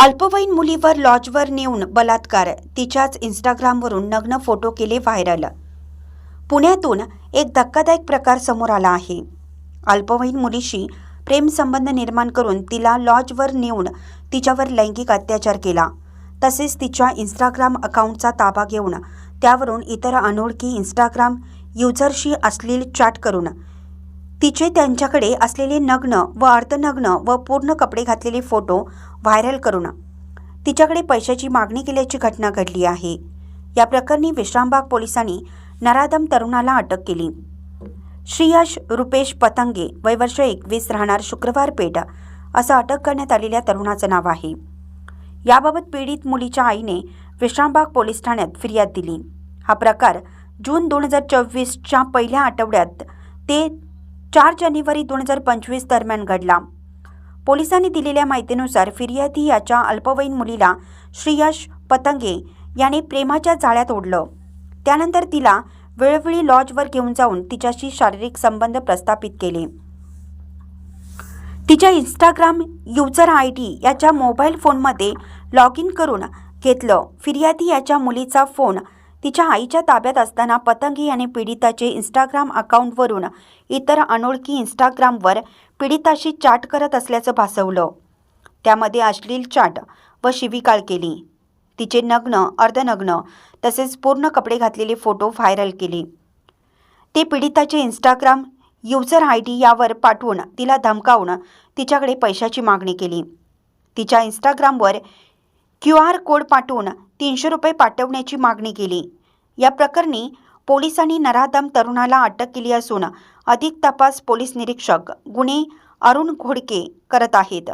अल्पवयीन मुलीवर लॉजवर नेऊन बलात्कार तिच्याच इंस्टाग्रामवरून नग्न फोटो केले व्हायरल. पुण्यातून एक धक्कादायक प्रकार समोर आला आहे. अल्पवयीन मुलीशी प्रेमसंबंध निर्माण करून तिला लॉजवर नेऊन तिच्यावर लैंगिक अत्याचार केला. तसेच तिच्या इंस्टाग्राम अकाउंटचा ताबा घेऊन त्यावरून इतर अनोळखी इंस्टाग्राम युजरशी अश्लील चॅट करून तिचे त्यांच्याकडे असलेले नग्न व अर्धनग्न व पूर्ण कपडे घातलेले फोटो व्हायरल करून तिच्याकडे पैशाची मागणी केल्याची घटना घडली आहे. या प्रकरणी विश्रामबाग पोलिसांनी नराधम तरुणाला अटक केली. श्रीयश रुपेश पतंगे वय वर्ष एकवीस राहणार शुक्रवार पेठ असं अटक करण्यात आलेल्या तरुणाचं नाव आहे. याबाबत पीडित मुलीच्या आईने विश्रामबाग पोलीस ठाण्यात फिर्याद दिली. हा प्रकार जून दोन हजार चोवीसच्या पहिल्या आठवड्यात ते चार जानेवारी दोन हजार पंचवीस दरम्यान घडला. पोलिसांनी दिलेल्या माहितीनुसार फिर्यादी याच्या अल्पवयीन मुलीला श्रीयश पतंगे याने प्रेमाच्या जाळ्यात ओढलं. त्यानंतर तिला वेळोवेळी लॉजवर घेऊन जाऊन तिच्याशी शारीरिक संबंध प्रस्थापित केले. तिच्या इंस्टाग्राम युजर आय डी याच्या मोबाईल फोनमध्ये लॉग इन करून घेतलं. फिर्यादी याच्या मुलीचा फोन तिच्या आईच्या ताब्यात असताना पतंगी याने पीडिताचे इंस्टाग्राम अकाउंटवरून इतर अनोळखी इंस्टाग्रामवर पीडिताशी चॅट करत असल्याचं भासवलं. त्यामध्ये अश्लील चॅट व शिविकाळ केली. तिचे नग्न अर्धनग्न तसेच पूर्ण कपडे घातलेले फोटो व्हायरल केले. ते पीडिताचे इंस्टाग्राम युजर आय डी यावर पाठवून तिला धमकावून तिच्याकडे पैशाची मागणी केली. तिच्या इंस्टाग्रामवर क्यू आर कोड पाठवून तीनशे रुपये पाठवण्याची मागणी केली. या प्रकरणी पोलिसांनी नराधम तरुणाला अटक केली असून अधिक तपास पोलीस निरीक्षक गुन्हे अरुण घोडके करत आहेत.